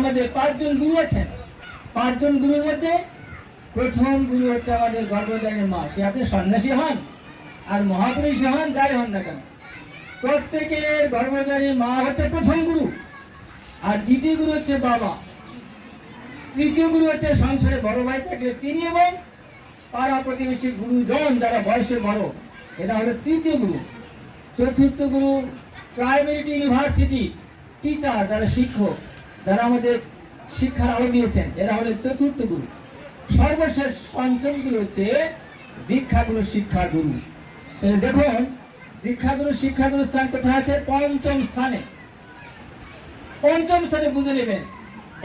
আমাদের পাঁচজন গুরু আছেন। পাঁচজন গুরুর মধ্যে প্রথম গুরু হচ্ছে আমাদের গর্ভদানের মা। সে আপনি সন্ন্যাসী হন আর মহাপুরুষ হন, যাই হন না কেন। প্রত্যেকের গর্ভদানী মা হচ্ছে প্রথম গুরু আর দ্বিতীয় গুরু হচ্ছে বাবা। তৃতীয় গুরু হচ্ছে সংসারে বড় ভাই থাকলে তিনি এবং পাড়া প্রতিবেশী গুরুজন যারা বয়সে বড় এটা হলো তৃতীয় গুরু। চতুর্থ গুরু প্রাইমারি ইউনিভার্সিটি টিচার যারা শিক্ষক যারা আমাদের শিক্ষার আলো দিয়েছেন এরা হলো চতুর্থ গুরু। সর্বশেষ পঞ্চম গুরু হচ্ছে দীক্ষাগুরু শিক্ষা গুরু। দেখুন, দীক্ষাগুরু শিক্ষাগুরু স্থান কোথায় আছে? পঞ্চম স্থানে। পঞ্চম স্থানে বুঝে নেবেন,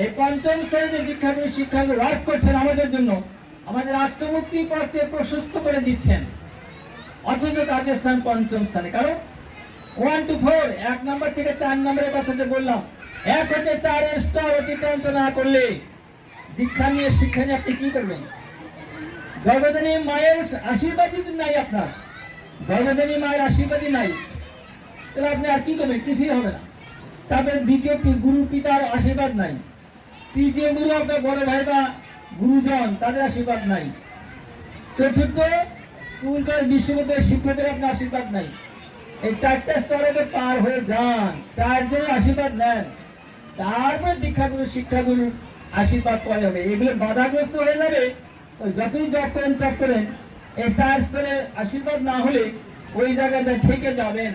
এই পঞ্চম স্থানে যে দীক্ষাগুরু শিক্ষাগুরু লাভ করছেন আমাদের জন্য, আমাদের আত্মমুক্তি পথকে প্রশস্ত করে দিচ্ছেন। অথচ তাদের স্থান পঞ্চম স্থানে। কারণ ওয়ান টু ফোর এক নম্বর থেকে চার নম্বরের কথা যে বললাম এক হতে চারের স্তর অতিক্রান্ত না করলে দীক্ষা নিয়ে শিক্ষা নিয়ে আপনি কি করবেন? গর্ভধানী মায়ের আশীর্বাদ যদি নাই আপনার। গর্ভধানী মায়ের আশীর্বাদই নাই। তাহলে আপনি আর কি করবেন? কিছুই হবে না। তারপরে দ্বিতীয় গুরু পিতার আশীর্বাদ নাই। তৃতীয় গুরু আপনার বড় ভাই বা গুরুজন, তাদের আশীর্বাদ নাই। চতুর্থ, স্কুল, কলেজ, বিশ্ববিদ্যালয়ের শিক্ষকদের আপনার আশীর্বাদ নাই। এই চারটা স্তরে পার হয়ে যান। চারজনের আশীর্বাদ নেন। তারপরে দীক্ষাগুরু, শিক্ষাগুরুর আশীর্বাদ পরে হবে এগুলো বাধাগ্রস্ত হয়ে যাবে যতই জব করেন, চাপ করেন এই চার স্তরে আশীর্বাদ না হলে ওই জায়গাটা থেকে যাবেন।